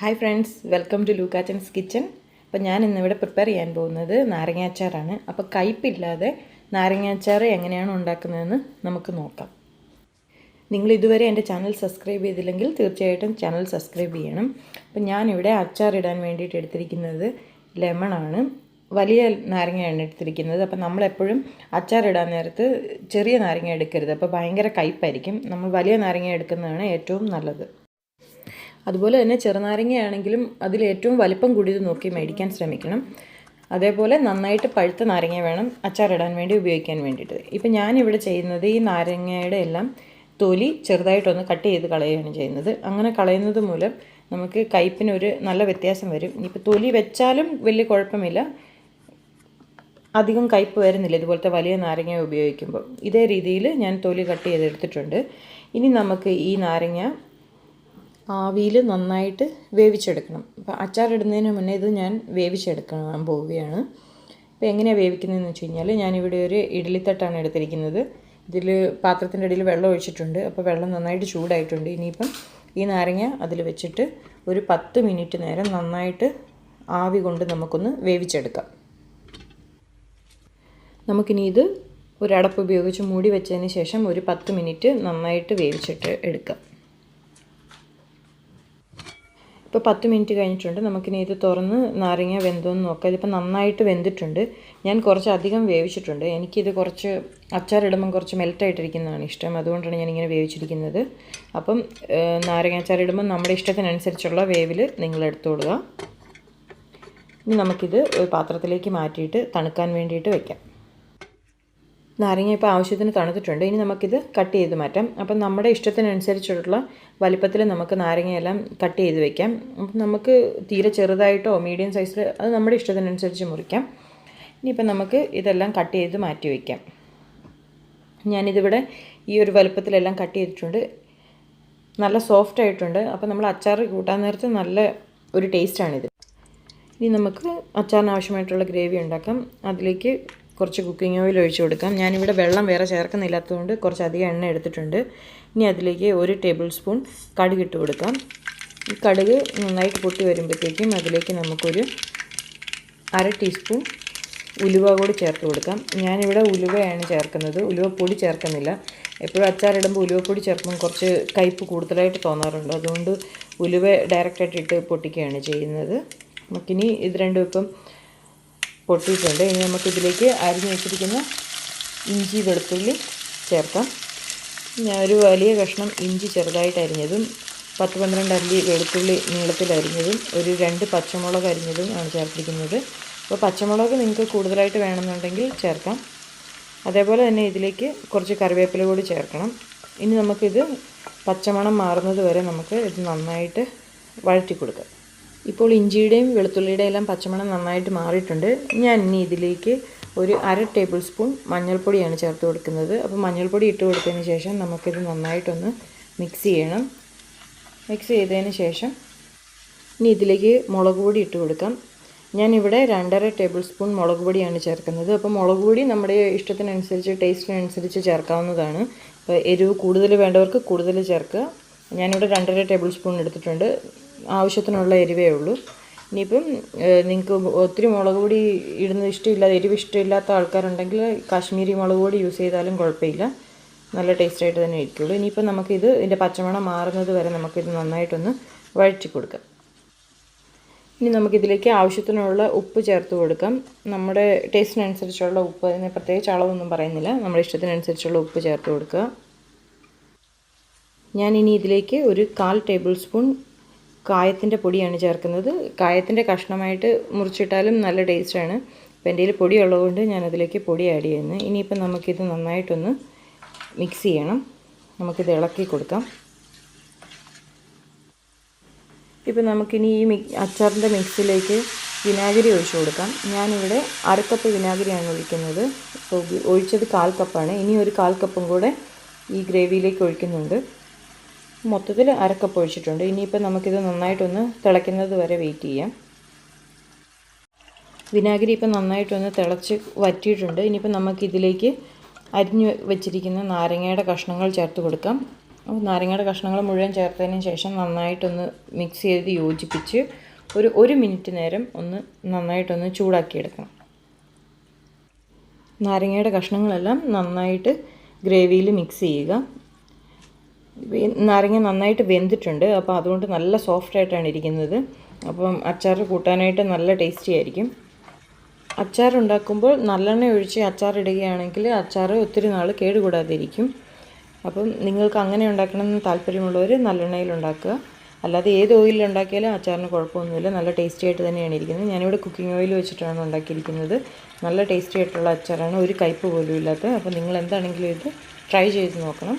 Hi friends welcome to Lukachan's kitchen അപ്പോൾ ഞാൻ ഇന്നിവിടെ പ്രിപ്പയർ ചെയ്യാൻ പോകുന്നത് നാരങ്ങാച്ചാറാണ് അപ്പോൾ കയ്പില്ലാതെ നാരങ്ങാച്ചാർ എങ്ങനെയാണ് ഉണ്ടാക്കുന്നതെന്ന് നമുക്ക് നോക്കാം. നിങ്ങൾ ഇതുവരെ എന്റെ ചാനൽ സബ്സ്ക്രൈബ് ചെയ്തില്ലെങ്കിൽ തീർച്ചയായിട്ടും ചാനൽ സബ്സ്ക്രൈബ് ചെയ്യണം. അപ്പം ഞാനിവിടെ അച്ചാർ ഇടാൻ വേണ്ടിയിട്ട് എടുത്തിരിക്കുന്നത് ലെമണാണ് വലിയ നാരങ്ങയാണ് എടുത്തിരിക്കുന്നത്. അപ്പം നമ്മളെപ്പോഴും അച്ചാർ ഇടാൻ നേരത്ത് ചെറിയ നാരങ്ങ എടുക്കരുത്. അപ്പോൾ ഭയങ്കര കയ്പായിരിക്കും. നമ്മൾ വലിയ നാരങ്ങ എടുക്കുന്നതാണ് ഏറ്റവും നല്ലത്. അതുപോലെ തന്നെ ചെറുനാരങ്ങയാണെങ്കിലും അതിലേറ്റവും വലിപ്പം കൂടിയത് നോക്കി മേടിക്കാൻ ശ്രമിക്കണം. അതേപോലെ നന്നായിട്ട് പഴുത്ത നാരങ്ങ വേണം അച്ചാറിടാൻ വേണ്ടി ഉപയോഗിക്കാൻ വേണ്ടിയിട്ട്. ഇപ്പം ഞാനിവിടെ ചെയ്യുന്നത് ഈ നാരങ്ങയുടെ എല്ലാം തൊലി ചെറുതായിട്ടൊന്ന് കട്ട് ചെയ്ത് കളയുകയാണ് ചെയ്യുന്നത്. അങ്ങനെ കളയുന്നത് മൂലം നമുക്ക് കയ്പ്പിനൊരു നല്ല വ്യത്യാസം വരും. ഇപ്പോൾ തൊലി വെച്ചാലും വലിയ കുഴപ്പമില്ല. അധികം കയ്പ്പ് വരുന്നില്ല ഇതുപോലത്തെ വലിയ നാരങ്ങ ഉപയോഗിക്കുമ്പോൾ. ഇതേ രീതിയിൽ ഞാൻ തൊലി കട്ട് ചെയ്തെടുത്തിട്ടുണ്ട്. ഇനി നമുക്ക് ഈ നാരങ്ങ ആവിയിൽ നന്നായിട്ട് വേവിച്ചെടുക്കണം. അപ്പോൾ അച്ചാറിടുന്നതിന് മുന്നേ ഇത് ഞാൻ വേവിച്ചെടുക്കാൻ പോവുകയാണ്. അപ്പോൾ എങ്ങനെയാണ് വേവിക്കുന്നതെന്ന് വെച്ച് കഴിഞ്ഞാൽ ഞാനിവിടെ ഒരു ഇഡ്ഡലിത്തട്ടാണ് എടുത്തിരിക്കുന്നത്. ഇതിൽ പാത്രത്തിന്റെ ഇടയിൽ വെള്ളം ഒഴിച്ചിട്ടുണ്ട്. അപ്പോൾ വെള്ളം നന്നായിട്ട് ചൂടായിട്ടുണ്ട്. ഇനിയിപ്പം ഈ നാരങ്ങ അതിൽ വെച്ചിട്ട് ഒരു പത്ത് മിനിറ്റ് നേരം നന്നായിട്ട് ആവി കൊണ്ട് നമുക്കൊന്ന് വേവിച്ചെടുക്കാം. നമുക്കിനി ഇത് ഒരടപ്പ് ഉപയോഗിച്ച് മൂടി വെച്ചതിന് ശേഷം ഒരു പത്ത് മിനിറ്റ് നന്നായിട്ട് വേവിച്ചിട്ട് എടുക്കാം. ഇപ്പോൾ പത്ത് മിനിറ്റ് കഴിഞ്ഞിട്ടുണ്ട്. നമുക്കിനി ഇത് തുറന്ന് നാരങ്ങ വെന്തോന്ന് നോക്കാം. ഇതിപ്പോൾ നന്നായിട്ട് വെന്തിട്ടുണ്ട്. ഞാൻ കുറച്ച് അധികം വേവിച്ചിട്ടുണ്ട്. എനിക്കിത് കുറച്ച് അച്ചാറിടുമ്പം കുറച്ച് മെൽറ്റായിട്ടിരിക്കുന്നതാണ് ഇഷ്ടം. അതുകൊണ്ടാണ് ഞാനിങ്ങനെ വേവിച്ചിരിക്കുന്നത്. അപ്പം നാരങ്ങ അച്ചാറിടുമ്പം നമ്മുടെ ഇഷ്ടത്തിനനുസരിച്ചുള്ള വേവിൽ നിങ്ങൾ എടുത്തുകൊടുക്കുക ഇനി നമുക്കിത് ഒരു പാത്രത്തിലേക്ക് മാറ്റിയിട്ട് തണുക്കാൻ വേണ്ടിയിട്ട് വെക്കാം. നാരങ്ങ ഇപ്പോൾ ആവശ്യത്തിന് തണുത്തിട്ടുണ്ട്. ഇനി നമുക്കിത് കട്ട് ചെയ്ത് മാറ്റാം. അപ്പം നമ്മുടെ ഇഷ്ടത്തിനനുസരിച്ചുള്ള വലിപ്പത്തിൽ നമുക്ക് നാരങ്ങയെല്ലാം കട്ട് ചെയ്ത് വയ്ക്കാം നമുക്ക് തീരെ ചെറുതായിട്ടോ മീഡിയം സൈസിൽ അത് നമ്മുടെ ഇഷ്ടത്തിനനുസരിച്ച് മുറിക്കാം. ഇനിയിപ്പം നമുക്ക് ഇതെല്ലാം കട്ട് ചെയ്ത് മാറ്റി വയ്ക്കാം ഞാനിതിവിടെ ഈ ഒരു വലുപ്പത്തിലെല്ലാം കട്ട് ചെയ്തിട്ടുണ്ട്. നല്ല സോഫ്റ്റ് ആയിട്ടുണ്ട്. അപ്പോൾ നമ്മൾ അച്ചാർ കൂട്ടാൻ നേരത്ത് നല്ല ഒരു ടേസ്റ്റാണിത്. ഇനി നമുക്ക് അച്ചാറിന് ആവശ്യമായിട്ടുള്ള ഗ്രേവി ഉണ്ടാക്കാം. അതിലേക്ക് കുറച്ച് കുക്കിംഗ് ഓയിൽ ഒഴിച്ച് കൊടുക്കാം. ഞാനിവിടെ വെള്ളം വേറെ ചേർക്കുന്നില്ലാത്തതുകൊണ്ട് കുറച്ച് അധികം എണ്ണ എടുത്തിട്ടുണ്ട്. ഇനി അതിലേക്ക് ഒരു ടേബിൾ സ്പൂൺ കടുക് ഇട്ട് കൊടുക്കാം. ഈ കടുക് നന്നായിട്ട് പൊട്ടി വരുമ്പോഴത്തേക്കും അതിലേക്ക് നമുക്കൊരു അര ടീസ്പൂൺ ഉലുവ കൂടി ചേർത്ത് കൊടുക്കാം. ഞാനിവിടെ ഉലുവയാണ് ചേർക്കുന്നത്. ഉലുവപ്പൊടി ചേർക്കുന്നില്ല. എപ്പോഴും അച്ചാറിടുമ്പോൾ ഉലുവപ്പൊടി ചേർക്കുമ്പോൾ കുറച്ച് കയ്പ്പ് കൂടുതലായിട്ട് തോന്നാറുണ്ട്. അതുകൊണ്ട് ഉലുവ ഡയറക്റ്റായിട്ട് ഇട്ട് പൊട്ടിക്കുകയാണ് ചെയ്യുന്നത്. നമുക്കിനി ഇത് രണ്ടും ഇപ്പം പൊട്ടിയിട്ടുണ്ട്. ഇനി നമുക്കിതിലേക്ക് അരിഞ്ഞു വെച്ചിരിക്കുന്ന ഇഞ്ചി വെളുത്തുള്ളി ചേർക്കാം. ഞാൻ ഒരു വലിയ കഷ്ണം ഇഞ്ചി ചെറുതായിട്ട് അരിഞ്ഞതും പത്ത് പന്ത്രണ്ട് അല്ലി വെളുത്തുള്ളി നീളത്തിൽ അരിഞ്ഞതും ഒരു രണ്ട് പച്ചമുളക് അരിഞ്ഞതും ആണ് ചേർത്തിരിക്കുന്നത്. അപ്പോൾ പച്ചമുളക് നിങ്ങൾക്ക് കൂടുതലായിട്ട് വേണമെന്നുണ്ടെങ്കിൽ ചേർക്കാം. അതേപോലെ തന്നെ ഇതിലേക്ക് കുറച്ച് കറിവേപ്പില കൂടി ചേർക്കണം. ഇനി നമുക്കിത് പച്ചമണം മാറുന്നത് വരെ നമുക്ക് ഇത് നന്നായിട്ട് വഴറ്റി കൊടുക്കാം. ഇപ്പോൾ ഇഞ്ചിയുടെയും വെളുത്തുള്ളിയുടെയും എല്ലാം പച്ചമണം നന്നായിട്ട് മാറിയിട്ടുണ്ട്. ഞാൻ ഇനി ഇതിലേക്ക് ഒരു അര ടേബിൾ സ്പൂൺ മഞ്ഞൾപ്പൊടിയാണ് ചേർത്ത് കൊടുക്കുന്നത്. അപ്പോൾ മഞ്ഞൾപ്പൊടി ഇട്ട് കൊടുത്തതിന് ശേഷം നമുക്കിത് നന്നായിട്ടൊന്ന് മിക്സ് ചെയ്യണം. മിക്സ് ചെയ്തതിന് ശേഷം ഇനി ഇതിലേക്ക് മുളക് പൊടി ഇട്ട് കൊടുക്കാം. ഞാനിവിടെ രണ്ടര ടേബിൾ സ്പൂൺ മുളക് പൊടിയാണ് ചേർക്കുന്നത്. അപ്പോൾ മുളക് പൊടി നമ്മുടെ ഇഷ്ടത്തിനനുസരിച്ച് ടേസ്റ്റിനനുസരിച്ച് ചേർക്കാവുന്നതാണ്. അപ്പോൾ എരിവ് കൂടുതൽ വേണ്ടവർക്ക് കൂടുതൽ ചേർക്കുക. ഞാനിവിടെ രണ്ടര ടേബിൾ സ്പൂൺ എടുത്തിട്ടുണ്ട്. ആവശ്യത്തിനുള്ള എരിവേ ഉള്ളൂ. ഇനിയിപ്പം നിങ്ങൾക്ക് ഒത്തിരി മുളക് പൊടി ഇടുന്ന ഇഷ്ടമില്ലാതെ എരിവ് ഇഷ്ടമില്ലാത്ത ആൾക്കാരുണ്ടെങ്കിൽ കാശ്മീരി മുളക് പൊടി യൂസ് ചെയ്താലും കുഴപ്പമില്ല. നല്ല ടേസ്റ്റായിട്ട് തന്നെ ഇരിക്കുള്ളൂ. ഇനിയിപ്പം നമുക്കിത് ഇതിന്റെ പച്ചമണം മാറുന്നത് വരെ നമുക്കിത് നന്നായിട്ടൊന്ന് വഴറ്റി കൊടുക്കാം. ഇനി നമുക്കിതിലേക്ക് ആവശ്യത്തിനുള്ള ഉപ്പ് ചേർത്ത് കൊടുക്കാം. നമ്മുടെ ടേസ്റ്റിനനുസരിച്ചുള്ള ഉപ്പ് അതിന് പ്രത്യേകിച്ച് അളവൊന്നും പറയുന്നില്ല. നമ്മുടെ ഇഷ്ടത്തിനനുസരിച്ചുള്ള ഉപ്പ് ചേർത്ത് കൊടുക്കുക. ഞാൻ ഇനി ഇതിലേക്ക് ഒരു കാൽ ടേബിൾ സ്പൂൺ കായത്തിന്റെ പൊടിയാണ് ചേർക്കുന്നത്. കായത്തിന്റെ കഷ്ണമായിട്ട് മുറിച്ചിട്ടാലും നല്ല ടേസ്റ്റാണ് അപ്പോൾ എന്റെ കയ്യിൽ പൊടി ഉള്ളതുകൊണ്ട് ഞാൻ അതിലേക്ക് പൊടി ആഡ് ചെയ്യുന്നു. ഇനിയിപ്പം നമുക്കിത് നന്നായിട്ടൊന്ന് മിക്സ് ചെയ്യണം. നമുക്കിത് ഇളക്കി കൊടുക്കാം. ഇപ്പം നമുക്കിനി ഈ മിക് അച്ചാറിന്റെ മിക്സിലേക്ക് വിനാഗിരി ഒഴിച്ചു കൊടുക്കാം. ഞാനിവിടെ അരക്കപ്പ് വിനാഗിരിയാണ് ഒഴിക്കുന്നത്. ഇപ്പോൾ ഒഴിച്ചത് കാൽ കപ്പാണ്. ഇനി ഒരു കാൽ കപ്പും കൂടെ ഈ ഗ്രേവിയിലേക്ക് ഒഴിക്കുന്നുണ്ട്. മൊത്തത്തിൽ അരക്കപ്പ് ഒഴിച്ചിട്ടുണ്ട്. ഇനിയിപ്പോൾ നമുക്കിത് നന്നായിട്ടൊന്ന് തിളയ്ക്കുന്നത് വരെ വെയിറ്റ് ചെയ്യാം. വിനാഗിരി ഇപ്പം നന്നായിട്ടൊന്ന് തിളച്ച് വറ്റിയിട്ടുണ്ട്. ഇനിയിപ്പോൾ നമുക്കിതിലേക്ക് അരിഞ്ഞ് വെച്ചിരിക്കുന്ന നാരങ്ങയുടെ കഷ്ണങ്ങൾ ചേർത്ത് കൊടുക്കാം. നാരങ്ങയുടെ കഷ്ണങ്ങൾ മുഴുവൻ ചേർത്തതിന് ശേഷം നന്നായിട്ടൊന്ന് മിക്സ് ചെയ്ത് യോജിപ്പിച്ച് ഒരു ഒരു മിനിറ്റ് നേരം ഒന്ന് നന്നായിട്ടൊന്ന് ചൂടാക്കിയെടുക്കണം. നാരങ്ങയുടെ കഷ്ണങ്ങളെല്ലാം നന്നായിട്ട് ഗ്രേവിയിൽ മിക്സ് ചെയ്യുക. നാരങ്ങ നന്നായിട്ട് വെന്തിട്ടുണ്ട്. അപ്പോൾ അതുകൊണ്ട് നല്ല സോഫ്റ്റ് ആയിട്ടാണ് ഇരിക്കുന്നത്. അപ്പം അച്ചാർ കൂട്ടാനായിട്ട് നല്ല ടേസ്റ്റി ആയിരിക്കും. അച്ചാർ ഉണ്ടാക്കുമ്പോൾ നല്ലെണ്ണ ഒഴിച്ച് അച്ചാർ ഇടുകയാണെങ്കിൽ അച്ചാർ ഒത്തിരി നാൾ കേടുകൂടാതിരിക്കും. അപ്പം നിങ്ങൾക്ക് അങ്ങനെ ഉണ്ടാക്കണമെന്ന് താല്പര്യമുള്ളവർ നല്ലെണ്ണയിൽ ഉണ്ടാക്കുക. അല്ലാതെ ഏത് ഓയിലിൽ ഉണ്ടാക്കിയാലും അച്ചാറിന് കുഴപ്പമൊന്നുമില്ല. നല്ല ടേസ്റ്റി ആയിട്ട് തന്നെയാണ് ഇരിക്കുന്നത്. ഞാനിവിടെ കുക്കിംഗ് ഓയിൽ വെച്ചിട്ടാണ് ഉണ്ടാക്കിയിരിക്കുന്നത്. നല്ല ടേസ്റ്റി ആയിട്ടുള്ള അച്ചാറാണ്. ഒരു കയ്പ് പോലും ഇല്ലാത്ത. അപ്പോൾ നിങ്ങൾ എന്താണെങ്കിലും ഇത് ട്രൈ ചെയ്ത് നോക്കണം.